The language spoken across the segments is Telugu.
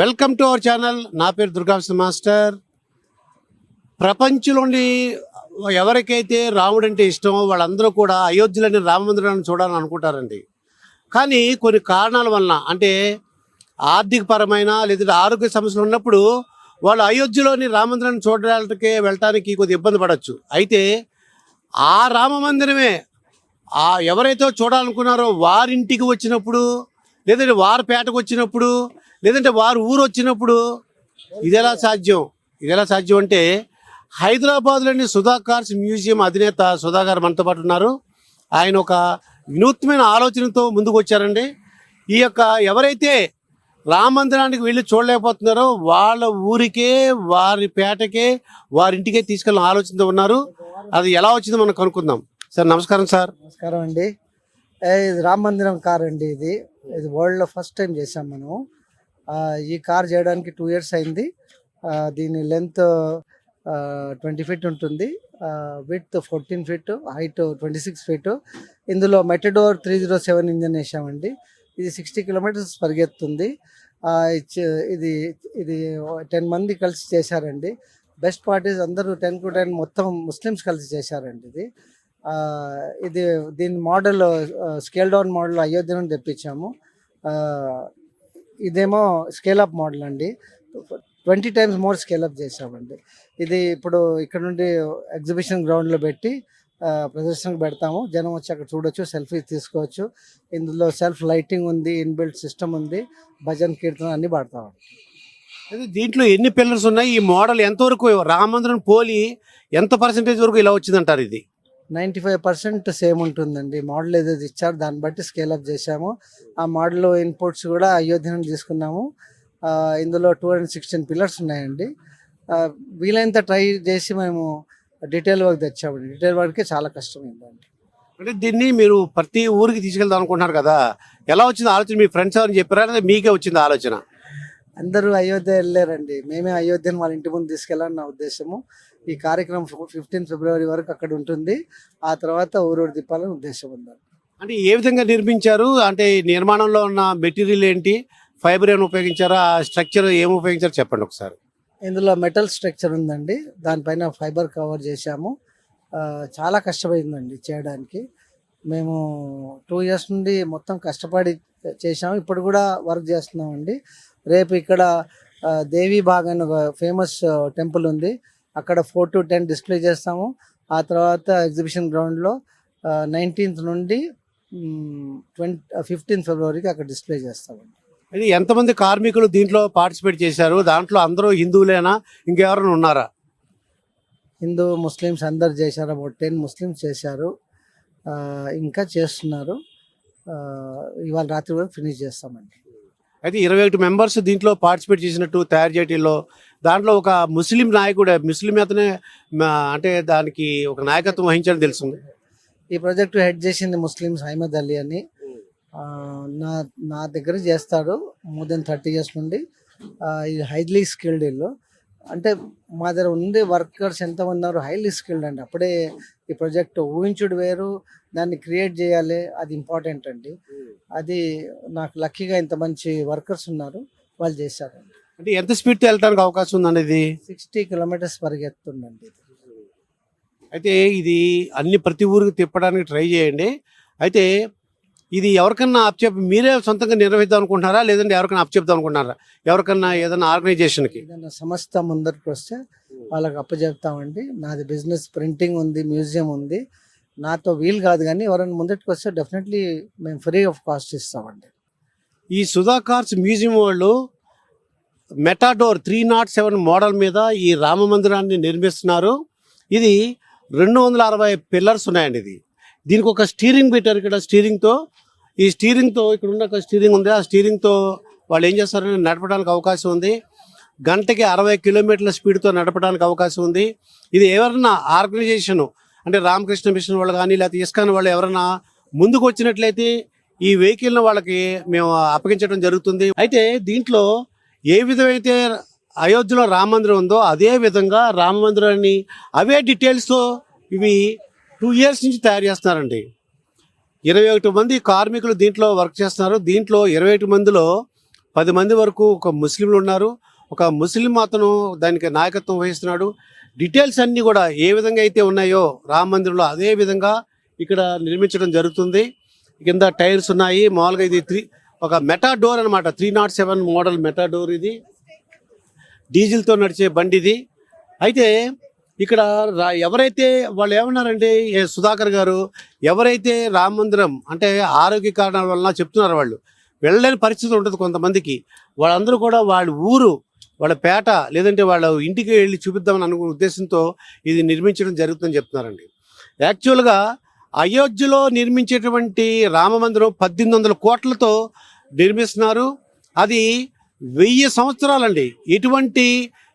Welcome to our channel. నా పేరు దుర్గాంశ మాస్టర్. ప్రపంచంలోని ఎవరికైతే రాముడు అంటే ఇష్టమో వాళ్ళందరూ కూడా అయోధ్యలోని రామ మందిరాన్ని చూడాలని అనుకుంటారండి. కానీ కొన్ని కారణాల వలన అంటే ఆర్థిక పరమైన ఆరోగ్య సమస్యలు ఉన్నప్పుడు వాళ్ళు అయోధ్యలోని రామ మందిరాన్ని చూడడానికి వెళ్ళటానికి కొద్దిగా ఇబ్బంది పడవచ్చు అయితే ఆ రామ మందిరమే ఆ ఎవరైతే చూడాలనుకున్నారో వారింటికి వచ్చినప్పుడు లేదంటే వారి పేటకు వచ్చినప్పుడు లేదంటే వారు ఊరు వచ్చినప్పుడు ఇది ఎలా సాధ్యం? ఇది ఎలా సాధ్యం అంటే హైదరాబాద్లోని సుధాకర్స్ మ్యూజియం అధినేత సుధాకర్ మనతో పాటు ఉన్నారు. ఆయన ఒక వినూత్నమైన ఆలోచనతో ముందుకు వచ్చారండి ఈ యొక్క ఎవరైతే రామ మందిరానికి వెళ్ళి చూడలేకపోతున్నారో వాళ్ళ ఊరికే వారి పేటకే వారింటికే తీసుకెళ్ళిన ఆలోచనతో ఉన్నారు. అది ఎలా వచ్చిందో మనం కనుక్కుందాం. సార్ నమస్కారం సార్. నమస్కారం అండి. ఇది రామ మందిరం కార్ అండి ఇది. ఇది వరల్డ్లో ఫస్ట్ టైం చేసాం మనం ఈ కార్ చేయడానికి టూ ఇయర్స్ అయింది. దీని లెంత్ ట్వంటీ ఫీట్ ఉంటుంది. With fourteen feet height twenty six feet ఇందులో matador three zero seven engine వేసామండి. ఇది సిక్స్టీ కిలోమీటర్స్ పరిగెత్తుంది. ఇది ఇది టెన్ మంది కలిసి చేశారండి. బెస్ట్ పార్టీస్ అందరూ టెన్ టు టెన్ మొత్తం ముస్లిమ్స్ కలిసి చేశారండి ఇది. ఇది దీని model scale down model Ayodhya నుండి తెప్పించాము. ఇదేమో స్కేల్ అప్ మోడల్ అండి. Twenty times more scale up చేసామండి ఇది ఇప్పుడు ఇక్కడ నుండి ఎగ్జిబిషన్ గ్రౌండ్లో పెట్టి ప్రదర్శనకు పెడతాము. జనం వచ్చి అక్కడ చూడొచ్చు సెల్ఫీ తీసుకోవచ్చు. ఇందులో సెల్ఫ్ లైటింగ్ ఉంది ఇన్బిల్ట్ సిస్టమ్ ఉంది భజన్ కీర్తన అన్ని పాడతాము. దీంట్లో ఎన్ని పిల్లర్స్ ఉన్నాయి? ఈ మోడల్ ఎంతవరకు రామ మందిరం పోలి ఎంత పర్సెంటేజ్ వరకు ఇలా వచ్చిందంటారు ఇది? నైంటీ ఫైవ్ పర్సెంట్ సేమ్ ఉంటుందండి. మోడల్ ఏదైతే ఇచ్చారో దాన్ని బట్టి స్కేల్ అప్ చేశాము. ఆ మోడల్ ఇన్పుట్స్ కూడా అయోధ్య నుండి తీసుకున్నాము ఇందులో టూ హండ్రెడ్ సిక్స్టీన్ పిల్లర్స్ ఉన్నాయండి. వీలైనంత ట్రై చేసి మేము డీటెయిల్ వర్క్ తెచ్చామండి డీటెయిల్ వర్క్కి చాలా కష్టమైందండి. అంటే దీన్ని మీరు ప్రతి ఊరికి తీసుకెళ్దాం అనుకుంటున్నారు కదా ఎలా వచ్చింది ఆలోచన? మీ ఫ్రెండ్స్ ఎవరిని చెప్పారా? లేదా మీకే వచ్చింది ఆలోచన? అందరూ అయోధ్య వెళ్ళారండి. మేమే అయోధ్యను వాళ్ళ ఇంటి ముందు తీసుకెళ్ళాలని నా ఉద్దేశము. ఈ కార్యక్రమం ఫిఫ్టీన్ ఫిబ్రవరి వరకు అక్కడ ఉంటుంది. ఆ తర్వాత ఊరూరు తిప్పాలని ఉద్దేశం ఉందండి అంటే ఏ విధంగా నిర్మించారు? అంటే ఈ నిర్మాణంలో ఉన్న మెటీరియల్ ఏంటి? ఫైబర్ ఏమైనా ఉపయోగించారా? ఆ స్ట్రక్చర్ ఏమి ఉపయోగించారో చెప్పండి ఒకసారి. ఇందులో మెటల్ స్ట్రక్చర్ ఉందండి. దానిపైన ఫైబర్ కవర్ చేశాము. చాలా కష్టమైందండి చేయడానికి. మేము టూ ఇయర్స్ నుండి మొత్తం కష్టపడి చేశాము. ఇప్పుడు కూడా వర్క్ చేస్తున్నామండి. రేపు ఇక్కడ దేవి బాగ్ అని ఒక ఫేమస్ టెంపుల్ ఉంది. అక్కడ ఫోర్ టు టెన్ డిస్ప్లే చేస్తాము. ఆ తర్వాత ఎగ్జిబిషన్ గ్రౌండ్లో నైన్టీన్త్ నుండి ట్వంటీ ఫిఫ్టీన్త్ ఫిబ్రవరికి అక్కడ డిస్ప్లే చేస్తామండి ఇది ఎంతమంది కార్మికులు దీంట్లో పార్టిసిపేట్ చేశారు? దాంట్లో అందరూ హిందువులేనా? ఇంకెవరైనా ఉన్నారా? హిందూ ముస్లిమ్స్ అందరు చేశారు. అబౌట్ టెన్ ముస్లిమ్స్ చేశారు. ఇంకా చేస్తున్నారు. ఇవాళ రాత్రి వరకు ఫినిష్ చేస్తామండి. అయితే ఇరవై ఒకటి మెంబర్స్ దీంట్లో పార్టిసిపేట్ చేసినట్టు తయారు చేయటంలో దాంట్లో ఒక ముస్లిం నాయకుడు ముస్లిం అతనే అంటే దానికి ఒక నాయకత్వం వహించడం తెలుస్తుంది. ఈ ప్రాజెక్ట్ హెడ్ చేసింది ముస్లిమ్స్ అహ్మద్ అలీ అని. నా నా దగ్గర చేస్తాడు మోర్ దెన్ థర్టీ ఇయర్స్ నుండి. ఇది హైలీ స్కిల్డ్ ఇల్లు అంటే మా దగ్గర ఉండే వర్కర్స్ ఎంతమంది ఉన్నారు హైలీ స్కిల్డ్ అండి. అప్పుడే ఈ ప్రాజెక్ట్ ఊహించుడు వేరు దాన్ని క్రియేట్ చేయాలి అది ఇంపార్టెంట్ అండి. అది నాకు లక్కీగా ఇంత మంచి వర్కర్స్ ఉన్నారు వాళ్ళు చేశారండి అంటే ఎంత స్పీడ్తో వెళ్ళడానికి అవకాశం ఉందండి ఇది సిక్స్టీ కిలోమీటర్స్ పరిగెత్తుండండి ఇది. అయితే ఇది అన్ని ప్రతి ఊరికి తిప్పడానికి ట్రై చేయండి. అయితే ఇది ఎవరికన్నా అప్చెప్ మీరే సొంతంగా నిర్వహిద్దాం అనుకుంటున్నారా? లేదంటే ఎవరికైనా అప్చెప్దాం అనుకుంటున్నారా? ఎవరికన్నా ఏదైనా ఆర్గనైజేషన్కి? ఏదైనా సంస్థ ముందరికి వస్తే వాళ్ళకి అప్పచెప్తామండి నాది బిజినెస్ ప్రింటింగ్ ఉంది మ్యూజియం ఉంది. నాతో వీలు కాదు కానీ ఎవరైనా ముందరికి వస్తే డెఫినెట్లీ మేము ఫ్రీ ఆఫ్ కాస్ట్ ఇస్తామండి. ఈ సుధాకార్స్ మ్యూజియం వాళ్ళు matador three not seven model మీద ఈ రామ మందిరాన్ని నిర్మిస్తున్నారు. ఇది రెండు వందల అరవై పిల్లర్స్ ఉన్నాయండి ఇది. దీనికి ఒక స్టీరింగ్ పెట్టారు ఇక్కడ స్టీరింగ్తో ఈ స్టీరింగ్తో ఇక్కడ ఉన్న ఒక స్టీరింగ్ ఉంది. ఆ స్టీరింగ్తో వాళ్ళు ఏం చేస్తారని నడపడానికి అవకాశం ఉంది. గంటకి అరవై కిలోమీటర్ల స్పీడ్తో నడపడానికి అవకాశం ఉంది. ఇది ఎవరన్నా ఆర్గనైజేషన్ అంటే రామకృష్ణ మిషన్ వాళ్ళు కానీ లేకపోతే ఇస్కాన్ వాళ్ళు ఎవరైనా ముందుకు వచ్చినట్లయితే ఈ వెహికల్ను వాళ్ళకి మేము అప్పగించడం జరుగుతుంది. అయితే దీంట్లో ఏ విధమైతే అయోధ్యలో రామ మందిరం ఉందో అదే విధంగా రామ మందిరాన్ని అవే డీటెయిల్స్తో ఇవి టూ ఇయర్స్ నుంచి తయారు చేస్తున్నారండి. ఇరవై ఒకటి మంది కార్మికులు దీంట్లో వర్క్ చేస్తున్నారు. దీంట్లో ఇరవై ఒకటి మందిలో పది మంది వరకు ఒక ముస్లింలు ఉన్నారు. ఒక ముస్లిం అతను దానికి నాయకత్వం వహిస్తున్నాడు. డీటెయిల్స్ అన్నీ కూడా ఏ విధంగా అయితే ఉన్నాయో రామ మందిరంలో అదే విధంగా ఇక్కడ నిర్మించడం జరుగుతుంది. కింద టైర్స్ ఉన్నాయి. మామూలుగా ఇది త్రీ ఒక మెటా డోర్ అనమాట three not seven model matador ఇది. డీజిల్తో నడిచే బండి ఇది అయితే ఇక్కడ రా- ఎవరైతే వాళ్ళు ఏమన్నారంటే ఏ సుధాకర్ గారు ఎవరైతే రామ మందిరం అంటే ఆరోగ్య కారణాల వలన చెప్తున్నారు వాళ్ళు వెళ్ళలేని పరిస్థితి ఉంటుంది కొంతమందికి. వాళ్ళందరూ కూడా వాళ్ళ ఊరు వాళ్ళ పేట లేదంటే వాళ్ళ ఇంటికి వెళ్ళి చూపిద్దామని అనుకున్న ఉద్దేశంతో ఇది నిర్మించడం జరుగుతుందని చెప్తున్నారండి. యాక్చువల్గా అయోధ్యలో నిర్మించేటువంటి రామ మందిరం పద్దెనిమిది వందల కోట్లతో నిర్మిస్తున్నారు. అది వెయ్యి సంవత్సరాలండి. ఎటువంటి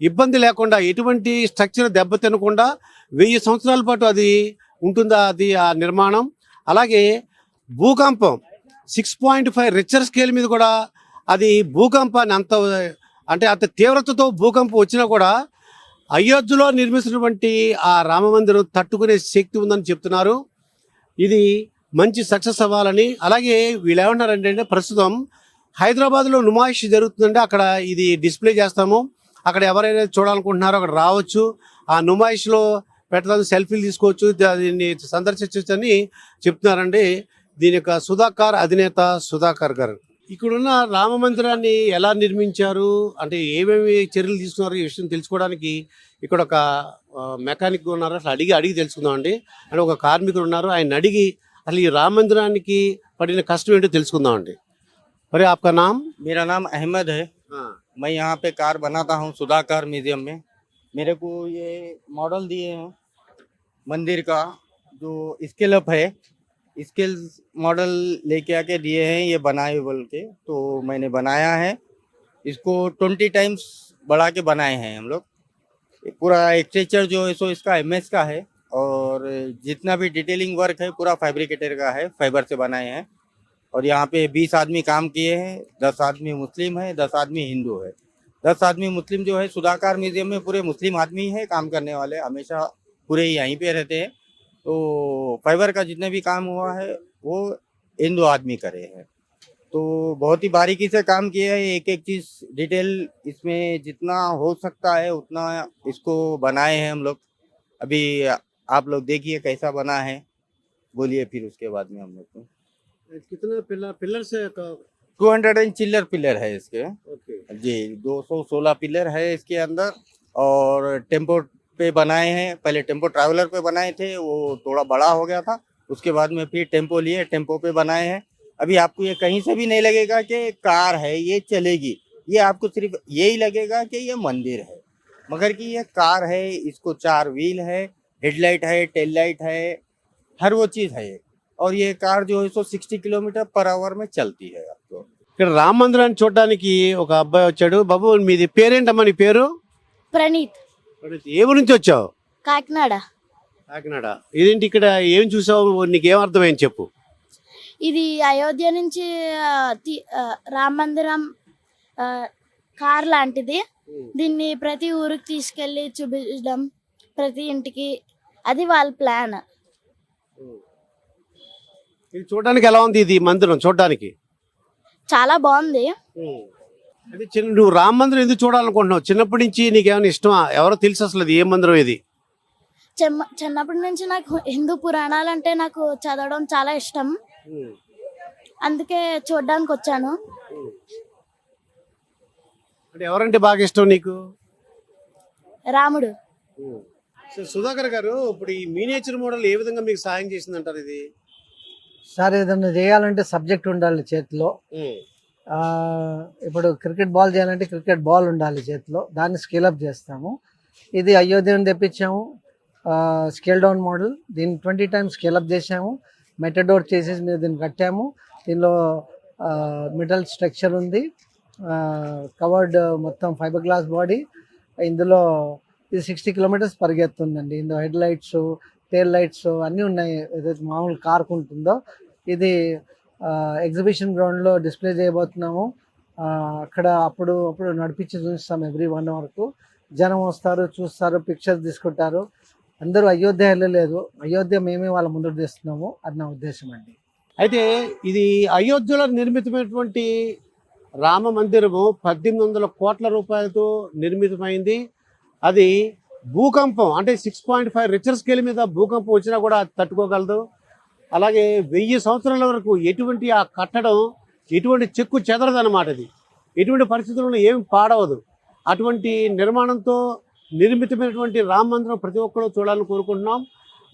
ఇబ్బంది లేకుండా ఎటువంటి స్ట్రక్చర్ దెబ్బతినకుండా వెయ్యి సంవత్సరాల పాటు అది ఉంటుందా అది ఆ నిర్మాణం. అలాగే భూకంపం six point five Richter scale మీద కూడా అది భూకంపాన్ని అంత అంటే అంత తీవ్రతతో భూకంపం వచ్చినా కూడా అయోధ్యలో నిర్మిస్తున్నటువంటి ఆ రామ మందిరం తట్టుకునే శక్తి ఉందని చెప్తున్నారు. ఇది మంచి సక్సెస్ అవ్వాలని. అలాగే వీళ్ళు ఏమంటారంటే ప్రస్తుతం హైదరాబాద్లో నుమాయిష్ జరుగుతుందంటే అక్కడ ఇది డిస్ప్లే చేస్తాము. అక్కడ ఎవరైనా చూడాలనుకుంటున్నారో అక్కడ రావచ్చు. ఆ నుమాయిష్లో పెట్టడం సెల్ఫీలు తీసుకోవచ్చు దీన్ని సందర్శించవచ్చు అని చెప్తున్నారండి. దీని యొక్క సుధాకర్ అధినేత సుధాకర్ గారు. ఇక్కడున్న రామ మందిరాన్ని ఎలా నిర్మించారు? అంటే ఏమేమి చర్యలు తీసుకున్నారు? ఈ విషయం తెలుసుకోవడానికి ఇక్కడ ఒక మెకానిక్ ఉన్నారు అసలు అడిగి అడిగి తెలుసుకుందాం అండి అంటే ఒక కార్మికుడు ఉన్నారు ఆయన అడిగి అసలు ఈ రామ మందిరానికి పడిన కష్టం ఏంటో తెలుసుకుందాం అండి మరి ఆప్కా నామ్ मेरा नाम अहमद है मैं यहाँ पे कार बनाता हूँ सुधाकर म्यूजियम में मेरे को ये मॉडल दिए हैं मंदिर का जो स्केल अप है स्केल मॉडल लेके आके दिए हैं ये बनाए बोल के तो मैंने बनाया है इसको ट्वेंटी टाइम्स बढ़ा के बनाए हैं हम लोग ये पूरा एक्सटेचर जो है, सो इसका एमएस का है और जितना भी डिटेलिंग वर्क है, पूरा फैब्रिकेटर का है फाइबर से बनाए हैं। और यहाँ पे बीस आदमी काम किए हैं, दस आदमी मुस्लिम है, दस आदमी हिंदू है। दस आदमी मुस्लिम जो है सुधाकार म्यूज़ियम में पूरे मुस्लिम आदमी है काम करने वाले, हमेशा पूरे यहीं पे रहते हैं। तो फाइबर का जितने भी काम हुआ है, वो हिंदू आदमी करे हैं। तो बहुत ही बारीकी से काम किया है एक एक चीज़ डिटेल इसमें जितना हो सकता है उतना इसको बनाए हैं हम लोग। अभी आप लोग देखिए कैसा बना है। बोलिए फिर उसके बाद में हम लोग को। कितना पिलर पिलर से टू हंड्रेड एंड चिल्लर पिलर है इसके। ओके। जी 216 पिलर है इसके अंदर और टेंपो पे बनाए हैं। पहले टेंपो ट्रैवलर पे बनाए थे वो थोड़ा बड़ा हो गया था। उसके बाद में फिर टेंपो लिए टेंपो पे बनाए हैं। अभी आपको ये कहीं से भी नहीं लगेगा कि कार है ये चलेगी ये आपको सिर्फ यही लगेगा कि ये मंदिर है मगर कि ये कार है इसको चार व्हील है हेडलाइट है टेल लाइट है हर वो चीज़ है ये और ये कार जो है सो सिक्सटी किलोमीटर पर आवर में चलती है आपको ఇక్కడ రామ మందిరాన్ని చూడడానికి ఒక అబ్బాయి వచ్చాడు బాబు మీది పేరేంటమ్మా నీ పేరు ప్రణీత్ ఏ ఊరు నుంచి వచ్చావు కాకినాడ కాకినాడ ఇదేంటి ఇక్కడ ఏం చూసావు నీకు ఏం అర్థమైంది చెప్పు ఇది అయోధ్య నుంచి రామ మందిరం కార్ లాంటిది. దీన్ని ప్రతి ఊరికి తీసుకెళ్ళి చూపించడం ప్రతి ఇంటికి. అది వాళ్ళ ప్లాన్. ఇది చూడడానికి ఎలా ఉంది ఇది మందిరం చూడడానికి? చాలా బాగుంది. అది చిన్న నువ్వు రామ మందిరం ఎందుకు చూడాలనుకుంటున్నావు? చిన్నప్పటి నుంచి నీకేమైనా ఇష్టమా? ఎవరో తెలుసు అసలు ఏ మందిరం ఇది? చిన్న చిన్నప్పటి నుంచి నాకు హిందూ పురాణాలు అంటే నాకు చదవడం చాలా ఇష్టం. అందుకే చూడడానికి వచ్చాను అంటే ఎవరంటే బాగా ఇష్టం నీకు? రాముడు. సో సుధాకర్ గారు ఇప్పుడు ఈ మీనేచర్ మోడల్ ఏ విధంగా మీకు సాయం చేసింది అంటారు ఇది? సార్ ఏదన్నా చేయాలంటే సబ్జెక్ట్ ఉండాలి చేతిలో. ఆ, ఇప్పుడు క్రికెట్ బాల్ చేయాలంటే క్రికెట్ బాల్ ఉండాలి చేతిలో. దాన్ని స్కేల్ అప్ చేస్తాము. ఇది అయోధ్యను తెప్పించాము. స్కేల్ డౌన్ మోడల్ దీన్ని ట్వంటీ టైమ్స్ స్కేల్ అప్ చేసాము మెటడోర్ చేసేసి మీద దీన్ని కట్టాము. దీనిలో మెటల్ స్ట్రక్చర్ ఉంది. కవర్డ్ మొత్తం ఫైబర్ గ్లాస్ బాడీ. ఇందులో ఇది సిక్స్టీ కిలోమీటర్స్ పరిగెత్తుందండి. ఇందులో హెడ్ లైట్స్ టేల్ లైట్స్ అన్నీ ఉన్నాయి. ఏదైతే మామూలు కార్కు ఉంటుందో ఇది ఎగ్జిబిషన్ గ్రౌండ్లో డిస్ప్లే చేయబోతున్నాము. అక్కడ అప్పుడు అప్పుడు నడిపించి చూపిస్తాం ఎవ్రీ వన్ అవర్కు జనం వస్తారు చూస్తారు పిక్చర్స్ తీసుకుంటారు. అందరూ అయోధ్య వెళ్ళలేదు అయోధ్య మేమే వాళ్ళ ముందుకు తీస్తున్నాము. అది నా ఉద్దేశం అండి. అయితే ఇది అయోధ్యలో నిర్మితమైనటువంటి రామ మందిరము పద్దెనిమిది వందల కోట్ల రూపాయలతో నిర్మితమైంది. అది భూకంపం అంటే six point five Richter scale మీద భూకంపం వచ్చినా కూడా తట్టుకోగలదు. అలాగే వెయ్యి సంవత్సరాల వరకు ఎటువంటి ఆ కట్టడం ఎటువంటి చెక్కు చెదరదన్నమాట ఇది ఎటువంటి పరిస్థితుల్లో ఏమి పాడవదు. అటువంటి నిర్మాణంతో నిర్మితమైనటువంటి రామ మందిరం ప్రతి ఒక్కరూ చూడాలని కోరుకుంటున్నాం.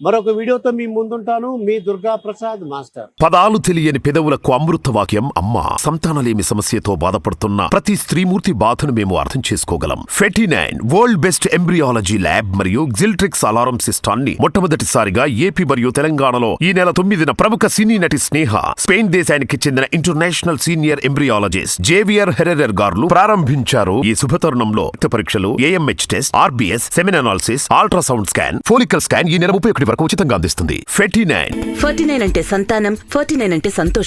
మరొక వీడియోతో మీ ముందుంటాను. మీ దుర్గా ప్రసాద్ మాస్టర్. పదాలు తెలియని పెదవులకు అమృత వాక్యం అమ్మ సంతానలేమి సమస్యతో బాధపడుతున్న ప్రతి స్త్రీమూర్తి బాధను మేము అర్థం చేసుకోగలం. Fifty nine world best embryology lab మరియు జిల్ట్రిక్స్ అలారం సిస్టాన్ని మొట్టమొదటిసారిగా ఏపీ మరియు తెలంగాణలో ఈ నెల తొమ్మిదిన ప్రముఖ సినీ నటి స్నేహ స్పెయిన్ దేశానికి చెందిన international senior embryologist Javier Herrera గారు ప్రారంభించారు. ఈ శుభతరుణంలో రక్త పరీక్షలు AMH test RBS semen ultrasound scan follicle scan ఈ నెల ముప్పై ఒకటి వరకు ఉచితంగా అందిస్తుంది. ఫెటీ నైన్ ఫార్టీ నైన్ అంటే సంతానం ఫార్టీ నైన్ అంటే సంతోషం.